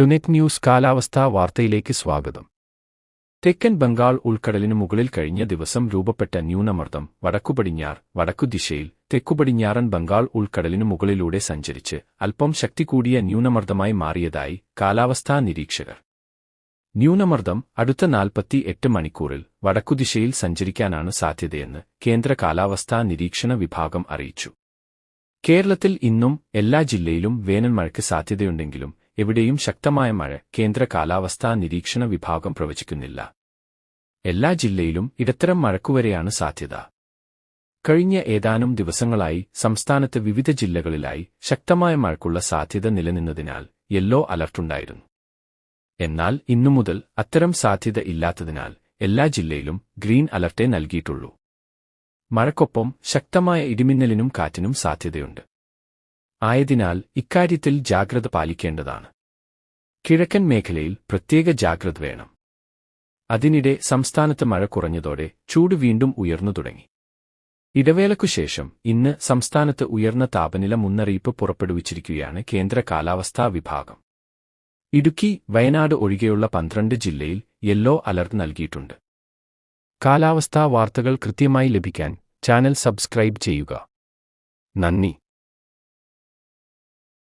ടുനെറ്റ് news കാലാവസ്ഥാ വാർത്തയിലേക്ക് സ്വാഗതം. തെക്കൻ ബംഗാൾ ഉൾക്കടലിനു മുകളിൽ കഴിഞ്ഞ ദിവസം രൂപപ്പെട്ട ന്യൂനമർദ്ദം വടക്കുപടിഞ്ഞാർ വടക്കുദിശയിൽ തെക്കുപടിഞ്ഞാറൻ ബംഗാൾ ഉൾക്കടലിനു മുകളിലൂടെ സഞ്ചരിച്ച് അല്പം ശക്തി കൂടിയ ന്യൂനമർദ്ദമായി മാറിയതായി കാലാവസ്ഥാ നിരീക്ഷകർ. ന്യൂനമർദ്ദം അടുത്ത നാൽപ്പത്തി എട്ട് മണിക്കൂറിൽ വടക്കുദിശയിൽ സഞ്ചരിക്കാനാണ് സാധ്യതയെന്ന് കേന്ദ്ര കാലാവസ്ഥാ നിരീക്ഷണ വിഭാഗം അറിയിച്ചു. കേരളത്തിൽ ഇന്നും എല്ലാ ജില്ലയിലും വേനൽ മഴയ്ക്ക് സാധ്യതയുണ്ടെങ്കിലും എവിടെയും ശക്തമായ മഴ കേന്ദ്ര കാലാവസ്ഥാ നിരീക്ഷണ വിഭാഗം പ്രവചിക്കുന്നില്ല. എല്ലാ ജില്ലയിലും ഇടത്തരം മഴക്കുവരെയാണ് സാധ്യത. കഴിഞ്ഞ ഏതാനും ദിവസങ്ങളായി സംസ്ഥാനത്ത് വിവിധ ജില്ലകളിലായി ശക്തമായ മഴയ്ക്കുള്ള സാധ്യത നിലനിന്നതിനാൽ യെല്ലോ അലർട്ടുണ്ടായിരുന്നു എന്നാൽ ഇന്നു മുതൽ അത്തരം സാധ്യത ഇല്ലാത്തതിനാൽ എല്ലാ ജില്ലയിലും ഗ്രീൻ അലർട്ടേ നൽകിയിട്ടുള്ളൂ. മഴക്കൊപ്പം ശക്തമായ ഇടിമിന്നലിനും കാറ്റിനും സാധ്യതയുണ്ട്. ആയതിനാൽ ഇക്കാര്യത്തിൽ ജാഗ്രത പാലിക്കേണ്ടതാണ്. കിഴക്കൻ മേഖലയിൽ പ്രത്യേക ജാഗ്രത വേണം. അതിനിടെ സംസ്ഥാനത്ത് മഴ കുറഞ്ഞതോടെ ചൂട് വീണ്ടും ഉയർന്നു തുടങ്ങി. ഇടവേളയ്ക്കുശേഷം ഇന്ന് സംസ്ഥാനത്ത് ഉയർന്ന താപനില മുന്നറിയിപ്പ് പുറപ്പെടുവിച്ചിരിക്കുകയാണ് കേന്ദ്ര കാലാവസ്ഥാ വിഭാഗം. ഇടുക്കി വയനാട് ഒഴികെയുള്ള പന്ത്രണ്ട് ജില്ലയിൽ യെല്ലോ അലർട്ട് നൽകിയിട്ടുണ്ട്. കാലാവസ്ഥാ വാർത്തകൾ കൃത്യമായി ലഭിക്കാൻ ചാനൽ സബ്സ്ക്രൈബ് ചെയ്യുക. നന്ദി.